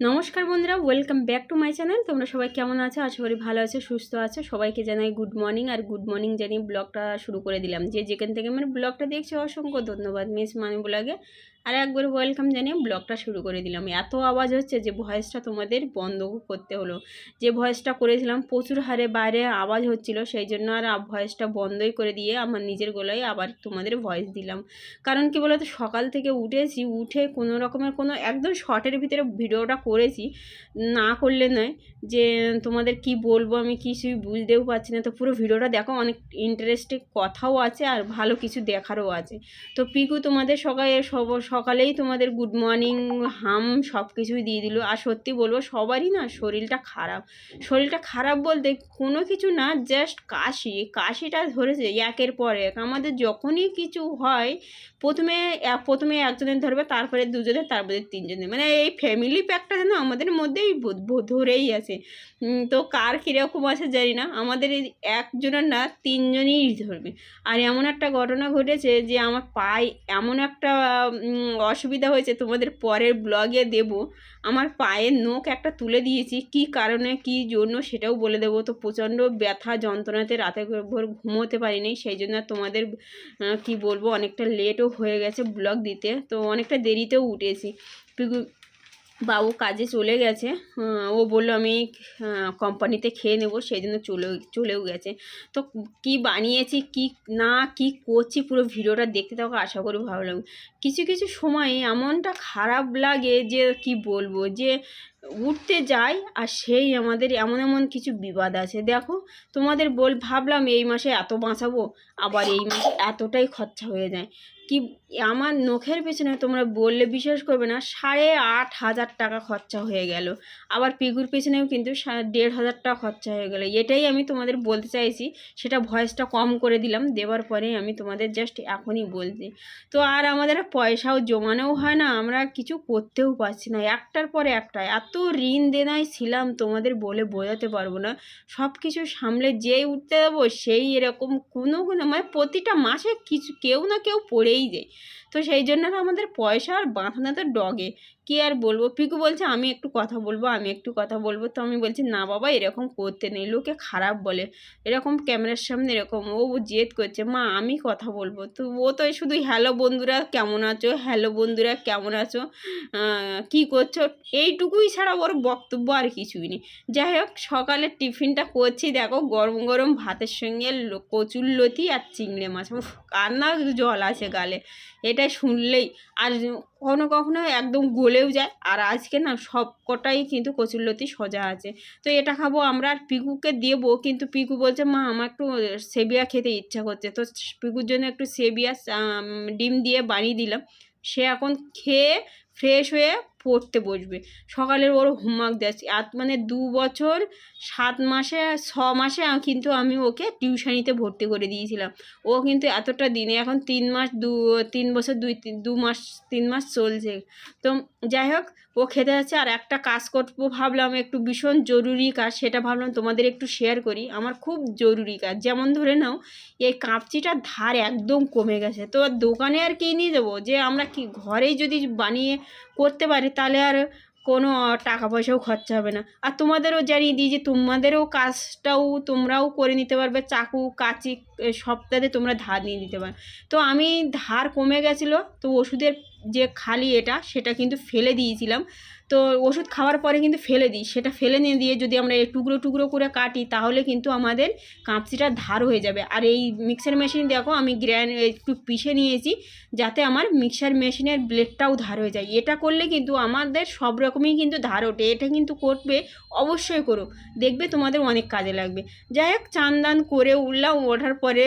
নমস্কার বন্ধুরা welcome back to my channel তোমরা সবাই কেমন আছো? আশা করি ভালো আছো, সুস্থ আছো। সবাইকে জানাই গুড মর্নিং আর গুড মর্নিং জানিয়ে ব্লগটা শুরু করে দিলাম। যে যেখান থেকে মানে ব্লগটা দেখছ, অসংখ্য ধন্যবাদ। মিস মানি ব্লগে আর একবার ওয়েলকাম জানিয়ে ব্লগটা শুরু করে দিলাম। এত আওয়াজ হচ্ছে যে ভয়েসটা তোমাদের বন্ধ করতে হলো। যে ভয়েসটা করেছিলাম প্রচুর হারে বাইরে আওয়াজ হচ্ছিল, সেই জন্য আর ভয়েসটা বন্ধই করে দিয়ে আমার নিজের গলায় আবার তোমাদের ভয়েস দিলাম। কারণ কি বলতো, সকাল থেকে উঠেছি, উঠে কোনো রকমের কোনো একদম শর্টের ভিতরে ভিডিওটা করেছি, না করলে নয় যে তোমাদের কি বলব, আমি কিছুই বুঝতেও পারছি না। তো পুরো ভিডিওটা দেখো, অনেক ইন্টারেস্টিং কথাও আছে আর ভালো কিছু দেখারও আছে। তো পিকু তোমাদের সকালে সব সকালেই তোমাদের গুড মর্নিং হাম সব কিছুই দিয়ে দিল। আর সত্যি বলব, সবারই না শরীরটা খারাপ। শরীরটা খারাপ বলতে কোনো কিছু না জাস্ট কাশি। কাশিটা ধরেছে একের পর এক। আমাদের যখনই কিছু হয়, প্রথমে প্রথমে একজনের ধরবে, তারপরে দুজনের, তারপরে তিনজনের। মানে এই ফ্যামিলি প্যাকটা যেন আমাদের মধ্যেই ধরেই আছে। তো কার কীরকম আছে জানি না। আমাদের একজনের না তিনজনই ধরবে। আর এমন একটা ঘটনা ঘটেছে যে আমার পায়ে এমন একটা অসুবিধা হয়েছে, তোমাদের পরের ব্লগে দেব। আমার পায়ের নখ একটা তুলে দিয়েছি, কি কারণে, কি জন্য সেটাও বলে দেবো। তো প্রচণ্ড ব্যথা, যন্ত্রণাতে রাতে ভোর ঘুমোতে পারিনি, সেই জন্য তোমাদের কি বলব, অনেকটা লেটও হয়ে গেছে ব্লগ দিতে। তো অনেকটা দেরিতেও উঠেছি। বাবু কাজে চলে গেছে। ও বলল আমি কোম্পানিতে খেয়ে নেব সেই জন্য চলে চলেও গেছে। তো কি বানিয়েছি, কি না, কি করছি, পুরো ভিডিওটা দেখতে থাকো, আশা করি ভালো লাগবে। কিছু কিছু সময় এমনটা খারাপ লাগে যে, কি বলব, যে উঠতে যাই আর সেই আমাদের এমন এমন কিছু বিবাদ আছে। দেখো, তোমাদের বল, ভাবলাম এই মাসে এত বাঁচাবো, আবার এই মাসে এতটাই খরচা হয়ে যায়। কি, আমার নখের পেছনে তোমরা বললে বিশ্বাস করবে না, সাড়ে আট হাজার টাকা খরচা হয়ে গেল। আবার পিগুর পেছনেও কিন্তু দেড় হাজার টাকা খরচা হয়ে গেলো। এটাই আমি তোমাদের বলতে চাইছি, সেটা ভয়েসটা কম করে দিলাম, দেওয়ার পরে আমি তোমাদের জাস্ট এখনই বলছি। তো আর আমাদের পয়সাও জমানোও হয় না, আমরা কিছু করতেও পারছি না, একটার পরে একটা, এত ঋণ দেনায় ছিলাম, তোমাদের বলে বোঝাতে পারব না। সব কিছু সামলে যেই উঠতে যাব সেই এরকম কোনো কোনো মানে প্রতিটা মাসে কিছু কেউ না কেউ পড়েই যায়। তো সেই জন্য আমাদের পয়সা আর বাঁধানো তো ডগে কি আর বলব? পিকু বলছে, আমি একটু কথা বলব, আমি একটু কথা বলব। তো আমি বলছি, না বাবা, এরকম করতে নেই। লোকে খারাপ বলে। এরকম ক্যামেরার সামনে এরকম, ও জেদ করছে। মা, আমি কথা বলব। তো ও তো শুধু, হ্যালো বন্ধুরা, কেমন আছো? হ্যালো বন্ধুরা, কেমন আছো? কি করছ? এইটুকুই ছাড়া ওর বক্তব্য আর কিছুই নেই। যাই হোক সকালে টিফিনটা করছি। দেখো, গরম গরম ভাতের সঙ্গে কচুর লতি আর চিংড়ি মাছ। কান্না জল আছে গালে। এটা শুনলেই, আর কখনো কখনো একদম গলেও যায়। আর আজকে না সব কটাই কিন্তু কচুরলতি সোজা আছে। তো এটা খাব আমরা আর পিকুকে দেবো, কিন্তু পিকু বলছে, মা, আমার একটু সেবিয়া খেতে ইচ্ছা করছে। তো পিকুর জন্য একটু সেবিয়া ডিম দিয়ে বানিয়ে দিলাম। সে এখন খেয়ে ফ্রেশ হয়ে পড়তে বসবে। সকালের ওর হোমওয়ার্ক দিচ্ছি আর মানে দু বছর, সাত মাসে, ছ মাসে কিন্তু আমি ওকে টিউশনিতে ভর্তি করে দিয়েছিলাম। ও কিন্তু এতটা দিনে, এখন তিন মাস দু, তিন বছর দুই দু মাস, তিন মাস চলছে। তো যাই হোক, ও খেতে যাচ্ছে। আর একটা কাজ করব ভাবলাম, একটু ভীষণ জরুরি কাজ, সেটা ভাবলাম তোমাদের একটু শেয়ার করি। আমার খুব জরুরি কাজ। যেমন ধরে নাও, এই কাঁপচিটার ধার একদম কমে গেছে। তো দোকানে আর কি নিয়ে যাব? যে আমরা কি ঘরেই যদি বানিয়ে করতে পারি তাহলে আর কোনো টাকা পয়সাও খরচা হবে না। আর তোমাদেরও জানিয়ে দিই যে তোমাদেরও কাজটাও তোমরাও করে নিতে পারবে, চাকু, কাচি সপ্তাহে তোমরা ধার নিয়ে নিতে পারবে তো আমি ধার কমে গেছিল, তো ওষুধের যে খালি এটা, সেটা কিন্তু ফেলে দিয়েছিলাম। তো ওষুধ খাওয়ার পরে কিন্তু ফেলে দিই। সেটা ফেলে নিয়ে দিয়ে যদি আমরা টুকরো টুকরো করে কাটি, তাহলে কিন্তু আমাদের কাঁপচিটা ধার হয়ে যাবে। আর এই মিক্সার মেশিন দেখো, আমি গ্র্যান্ড একটু পিষে নিয়েছি যাতে আমার মিক্সার মেশিনের ব্লেডটাও ধার হয়ে যায়। এটা করলে কিন্তু আমাদের সব রকমই কিন্তু ধার ওঠে। এটা কিন্তু করবে, অবশ্যই করো। দেখবে তোমাদের অনেক কাজে লাগবে। যাই হোক, চান দান করে উঠলাম। ওঠার পরে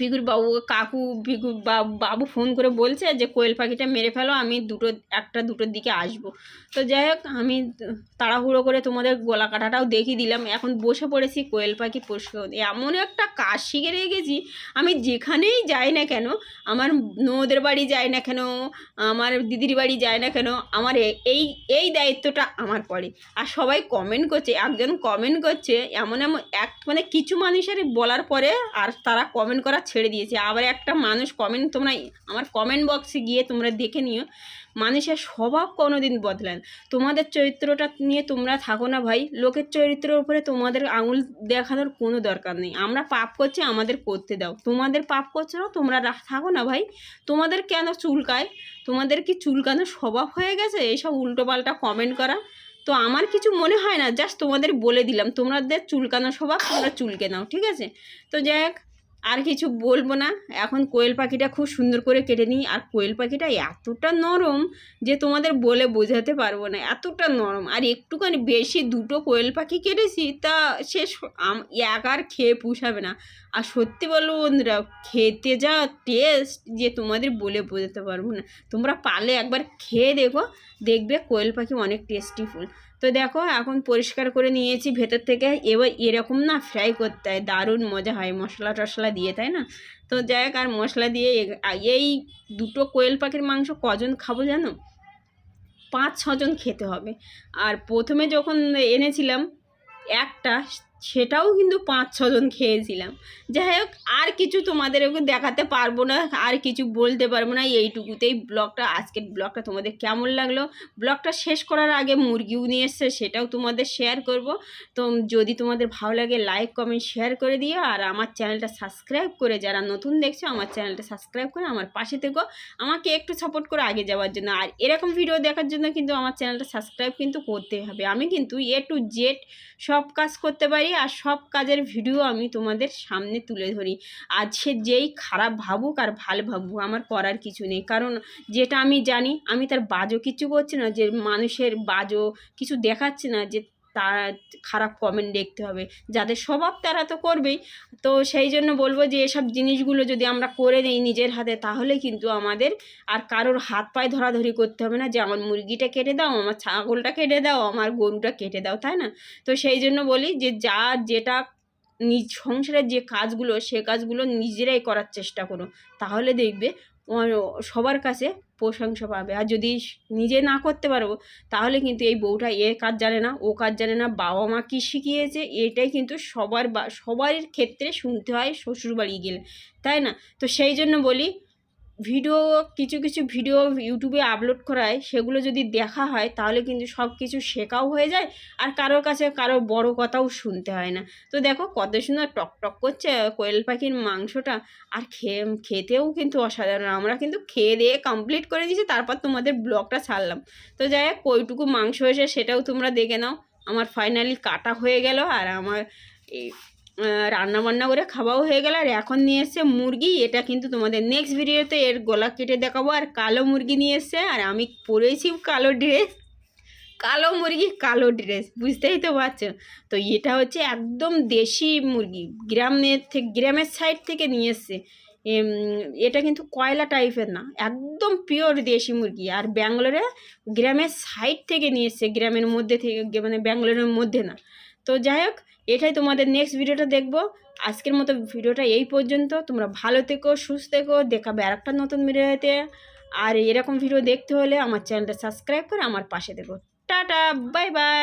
পিকুর বাবু কাকু পিকুর বা- বাবু ফোন করে বলছে যে, কোয়েল পাখিটা মেরে ফেলো, আমি দুটো, একটা দুটোর দিকে আসব। তো যাই হোক, আমি তাড়াহুড়ো করে তোমাদের গলা কাটাটাও দেখিয়ে দিলাম। এখন বসে পড়েছি কোয়েল পাখি পরিষ্কার। এমন একটা কাজ শিখে রেখেছি, আমি যেখানেই যাই না কেন, আমার নদের বাড়ি যাই না কেন, আমার দিদির বাড়ি যায় না কেন, আমার এই এই দায়িত্বটা আমার পড়ে। আর সবাই কমেন্ট করছে, একজন কমেন্ট করছে, এমন এমন, এক মানে কিছু মানুষের বলার পরে আর তারা কমেন্ট করা ছেড়ে দিয়েছে। আবার একটা মানুষ কমেন্ট তোমরা আমার কমেন্ট বক্সে গিয়ে তোমরা দেখে নিও। মানুষের স্বভাব কোনো দিন বদলায় না। তোমাদের চরিত্রটা নিয়ে তোমরা থাকো না ভাই। লোকের চরিত্রের উপরে তোমাদের আঙুল দেখানোর কোনো দরকার নেই। আমরা পাপ করছি, আমাদের করতে দাও। তোমাদের পাপ করছ না তোমরা থাকো না ভাই। তোমাদের কেন চুলকায়? তোমাদের কি চুলকানোর স্বভাব হয়ে গেছে? এইসব উল্টোপাল্টা কমেন্ট করা। তো আমার কিছু মনে হয় না, জাস্ট তোমাদের বলে দিলাম। তোমাদের চুলকানো স্বভাব তোমরা চুলকে নাও, ঠিক আছে? তো যাই আর কিছু বলব না। এখন কোয়েল পাখিটা খুব সুন্দর করে কেটে নিই। আর কোয়েল পাখিটা এতটা নরম যে তোমাদের বলে বোঝাতে পারব না। এতটা নরম। আর একটুখানি বেশি দুটো কোয়েল পাখি কেটেছি, তা সে এক আর খেয়ে পুষাবে না। আর সত্যি বলব বন্ধুরা, খেতে যা টেস্ট যে তোমাদের বলে বোঝাতে পারব না। তোমরা পালে একবার খেয়ে দেখো। দেখবে কোয়েল পাখি অনেক টেস্টি ফুল। তো দেখো, এখন পরিষ্কার করে নিয়েছি ভেতর থেকে। এবার এরকম না ফ্রাই করতে হয়, দারুণ মজা হয়, মশলা টশলা দিয়ে, তাই না? তো যাই আর মশলা দিয়ে এই দুটো কোয়েল পাখির মাংস কজন খাব জানো? পাঁচ ছজন খেতে হবে। আর প্রথমে যখন এনেছিলাম, একটা সেটাও কিন্তু পাঁচ ছজন খেয়েছিলাম। যাই হোক, আর কিছু তোমাদের দেখাতে পারব না, আর কিছু বলতে পারব না। এইটুকুতেই ব্লগটা, আজকের ব্লগটা তোমাদের কেমন লাগল? ব্লগটা শেষ করার আগে মুরগিও নিয়ে এসছে, সেটাও তোমাদের শেয়ার করব। তো যদি তোমাদের ভালো লাগে লাইক কমেন্ট শেয়ার করে দিও। আর আমার চ্যানেলটা সাবস্ক্রাইব করে যারা নতুন দেখছ, আমার চ্যানেলটা সাবস্ক্রাইব করে আমার পাশে থেকো। আমাকে একটু সাপোর্ট করে আগে যাওয়ার জন্য। আর এরকম ভিডিও দেখার জন্য কিন্তু আমার চ্যানেলটা সাবস্ক্রাইব কিন্তু করতেই হবে। আমি কিন্তু এ টু জেড সব কাজ করতে পারি। আর সব কাজের ভিডিও আমি তোমাদের সামনে তুলে ধরি। আর সে যেই খারাপ ভাবুক আর ভালো ভাবুক, আমার করার কিছু নেই। কারণ যেটা আমি জানি, আমি তার বাজো কিছু করছি না, যে মানুষের বাজো কিছু দেখাচ্ছি না, যে তারা খারাপ কমেন্ট দেখতে হবে। যাদের স্বভাব তারা তো করবেই। তো সেই জন্য বলব যে, এসব জিনিসগুলো যদি আমরা করে নিই নিজের হাতে, তাহলে কিন্তু আমাদের আর কারোর হাত পায়ে ধরাধরি করতে হবে না যে, আমার মুরগিটা কেটে দাও, আমার ছাগলটা কেটে দাও, আমার গরুটা কেটে দাও। তাই না? তো সেই জন্য বলি যে, যা যেটা নিজ সংসারের যে কাজগুলো, সে কাজগুলো নিজেরাই করার চেষ্টা করো। তাহলে দেখবে সবার কাছে প্রশংসা পাবে। আর যদি নিজে না করতে পারব তাহলে কিন্তু এই বউটা এ কাজ জানে না, ও কাজ জানে না, বাবা মা কী শিখিয়েছে, এটাই কিন্তু সবার বা সবার ক্ষেত্রে শুনতে হয় শ্বশুরবাড়ি গেলে। তাই না? তো সেই জন্য বলি ভিডিও, কিছু কিছু ভিডিও ইউটিউবে আপলোড করায়, সেগুলো যদি দেখা হয়, তাহলে কিন্তু সব কিছু শেখাও হয়ে যায় আর কারোর কাছে কারও বড় কথাও শুনতে হয় না। তো দেখো কত সুন্দর টক টক করছে কোয়েল পাখির মাংসটা আর খেয়ে খেতেও কিন্তু অসাধারণ। আমরা কিন্তু খেয়ে দিয়ে কমপ্লিট করে দিয়েছি, তারপর তোমাদের ব্লগটা ছাড়লাম। তো যাই হোক, কইটুকু মাংস হয়েছে সেটাও তোমরা দেখে নাও। আমার ফাইনালি কাটা হয়ে গেল আর আমার এই রান্না বান্না করে খাওয়াও হয়ে গেল। আর এখন নিয়ে এসছে মুরগি। এটা কিন্তু তোমাদের নেক্সট ভিডিওতে এর গলা কেটে দেখাবো। আর কালো মুরগি নিয়ে এসছে। আর আমি পরেছি কালো ড্রেস কালো মুরগি, কালো ড্রেস বুঝতেই তো পারছ? তো এটা হচ্ছে একদম দেশি মুরগি। গ্রামের থেকে, গ্রামের সাইড থেকে নিয়ে এসছে। এটা কিন্তু কয়লা টাইপের না। একদম পিওর দেশি মুরগি। আর ব্যাঙ্গালোরে গ্রামের সাইড থেকে নিয়ে এসছে। গ্রামের মধ্যে থেকে মানে ব্যাঙ্গালোরের মধ্যে না। তো যাই হোক, এটাই তোমাদের নেক্সট ভিডিওটা দেখব। আজকের মতো ভিডিওটা এই পর্যন্ত। তোমরা ভালো থেকো, সুস্থ থেকো, দেখাবে আর একটা নতুন ভিডিওতে আর এরকম ভিডিও দেখতে হলে আমার চ্যানেলটা সাবস্ক্রাইব করে আমার পাশে দেখো টাটা বাই বাই